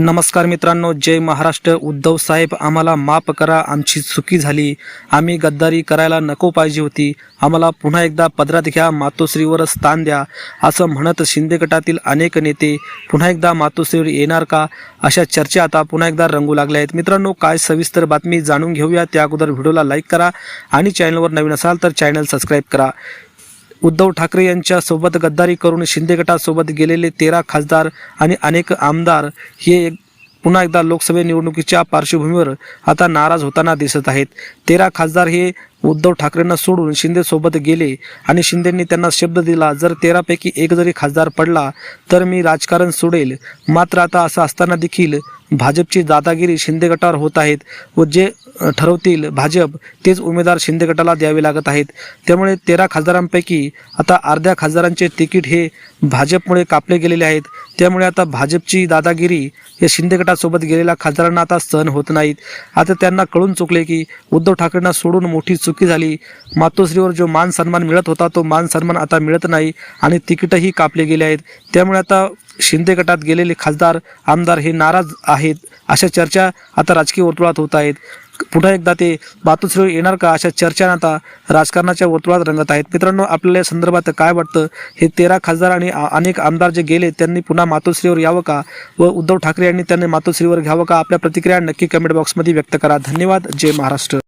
नमस्कार मित्रांनो जय महाराष्ट्र. उद्धव साहेब आम्हाला माफ करा आमची चुकी झाली. आम्ही गद्दारी करायला नको पाहिजे होती. आम्हाला पुन्हा एकदा पदरात घ्या मातोश्रीवर स्थान द्या असं म्हणत शिंदे गटातील अनेक नेते पुन्हा एकदा मातोश्रीवर येणार का? अशा चर्चा आता पुन्हा एकदा रंगू लागल्या आहेत. मित्रांनो काय सविस्तर बातमी जाणून घेऊया. त्या अगोदर व्हिडिओला लाईक करा आणि चॅनलवर नवीन असाल तर चॅनल सबस्क्राईब करा. उद्धव ठाकरे यांच्यासोबत गद्दारी करून शिंदे गटासोबत गेलेले तेरा खासदार आणि अनेक आमदार हे पुन्हा एकदा लोकसभा निवडणुकीच्या पार्श्वभूमीवर आता नाराज होताना दिसत आहेत. तेरा खासदार हे उद्धव ठाकरेंना सोडून शिंदेसोबत गेले आणि शिंदेंनी त्यांना शब्द दिला जर तेरापैकी एक जरी खासदार पडला तर मी राजकारण सोडेल. मात्र आता असं असताना देखील भाजपची दादागिरी शिंदे गटावर होत आहेत व जे ठरवतील भाजप तेच उमेदवार शिंदे गटाला द्यावे लागत आहेत. त्यामुळे तेरा खासदारांपैकी आता अर्ध्या खासदारांचे तिकीट हे भाजपमुळे कापले गेलेले आहेत. त्यामुळे आता भाजपची दादागिरी या शिंदे गटासोबत गेलेल्या खासदारांना आता सहन होत नाहीत. आता त्यांना कळून चुकले की उद्धव ठाकरेंना सोडून मोठी चुकी झाली. मातोश्रीवर जो मान सन्मान मिळत होता तो मान सन्मान आता मिळत नाही आणि तिकीटही कापले गेले आहेत. त्यामुळे आता शिंदे गटात गेलेले खासदार आमदार हे नाराज आहेत अशा चर्चा आता राजकीय वर्तुळात होत आहेत. पुन्हा एकदा ते मातोश्रीवर येणार का? अशा चर्चा आता राजकारणाच्या वर्तुळात रंगत आहेत. मित्रांनो आपल्याला या संदर्भात काय वाटतं? हे तेरा खासदार आणि अनेक आमदार जे गेले त्यांनी पुन्हा मातोश्रीवर यावं का? व उद्धव ठाकरे यांनी त्यांनी मातोश्रीवर घ्यावं का? आपल्या प्रतिक्रिया नक्की कमेंट बॉक्समध्ये व्यक्त करा. धन्यवाद. जय महाराष्ट्र.